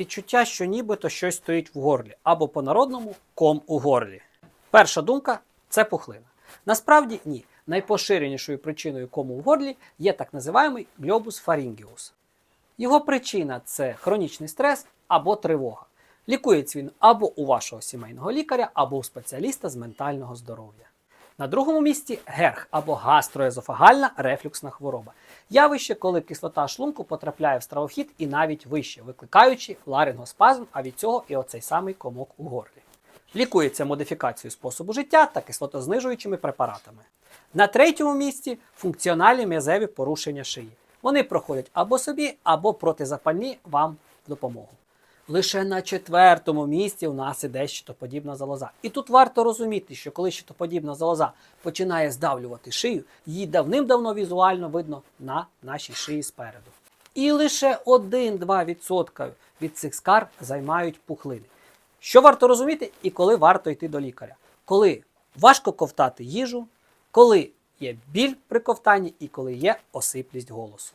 відчуття, що нібито щось стоїть в горлі, або по-народному ком у горлі. Перша думка це пухлина. Насправді ні. Найпоширенішою причиною кому в горлі є так називаємий гльобус фарінгіус. Його причина це хронічний стрес або тривога. Лікується він або у вашого сімейного лікаря, або у спеціаліста з ментального здоров'я. На другому місці герх або гастроезофагальна рефлюксна хвороба. Явище, коли кислота шлунку потрапляє в стравохід і навіть вище, викликаючи ларингоспазм, а від цього і оцей самий комок у горлі. Лікується модифікацією способу життя та кислотознижуючими препаратами. На третьому місці функціональні м'язеві порушення шиї. Вони проходять або собі, або протизапальні вам допомогу. Лише на четвертому місці у нас іде щитоподібна залоза. І тут варто розуміти, що коли щитоподібна залоза починає здавлювати шию, її давним-давно візуально видно на нашій шиї спереду. І лише 1-2% від цих скар займають пухлини. Що варто розуміти і коли варто йти до лікаря? Коли важко ковтати їжу, коли є біль при ковтанні і коли є осиплість голосу.